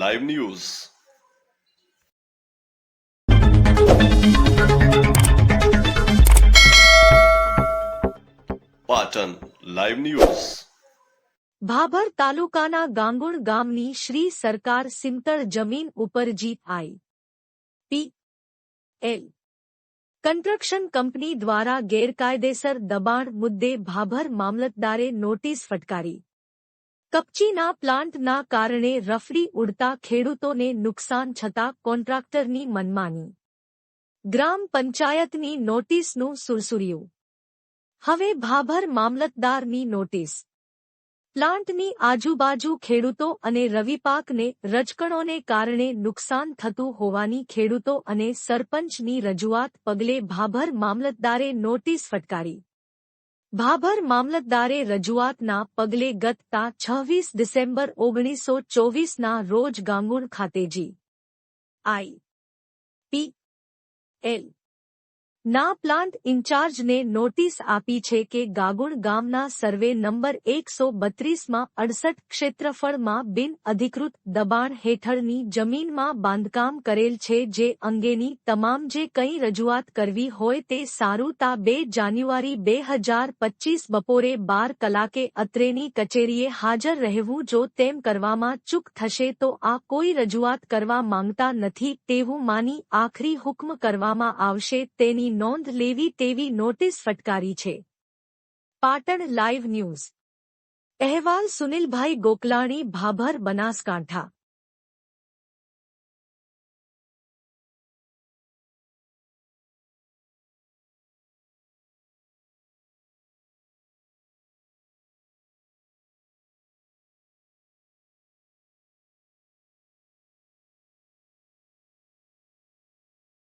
Live news Patan live news Bhabhar તાલુકાના ગાંગુણ ગામની શ્રી સરકાર સિમતળ જમીન ઉપર જીત I P L. Construction company દ્વારા ગેરકાયદેસર દબાણ મુદ્દે ભાભર મામલતદારે નોટિસ ફટકારી. કપચીના પ્લાન્ટના કારણે રફડી ઉડતા ખેડૂતોને નુકસાન છતાં કોન્ટ્રાક્ટરની મનમાની. ગ્રામ પંચાયતની નોટિસનું સુરસુર્યું. હવે ભાભર મામલતદારની નોટિસ. પ્લાન્ટની આજુબાજુ ખેડૂતો અને રવિપાકને રજકણોને કારણે નુકસાન થતું હોવાની ખેડૂતો અને સરપંચની રજૂઆત પગલે ભાભર મામલતદારે નોટિસ ફટકારી. ભાભર મામલતદારે રજૂઆતના પગલે ગતતા છવ્વીસ ડિસેમ્બર ઓગણીસો ચોવીસના રોજ ગાંગુણ ખાતે જી આઈ. પી. એલ. ના પ્લાન્ટ ઇન્ચાર્જને નોટિસ આપી છે કે ગાગુણ ગામના સર્વે નંબર એકસો બત્રીસમાં અડસઠ ક્ષેત્રફળમાં બિન અધિકૃત દબાણ હેઠળની જમીનમાં બાંધકામ કરેલ છે જે અંગેની તમામ જે કંઈ રજૂઆત કરવી હોય તે સારું તા બે જાન્યુઆરી બે હજાર પચીસ બપોરે બાર કલાકે અત્રેની કચેરીએ હાજર રહેવું જો તેમ કરવામાં ચૂક થશે તો આ કોઈ રજૂઆત કરવા માંગતા નથી તેવું માની આખરી હુકમ કરવામાં આવશે તેની નોંધ લેવી તેવી નોટિસ ફટકારી છે. Patan live news. અહેવાલ સુનિલભાઈ ગોકલાણી ભાભર બનાસકાંઠા.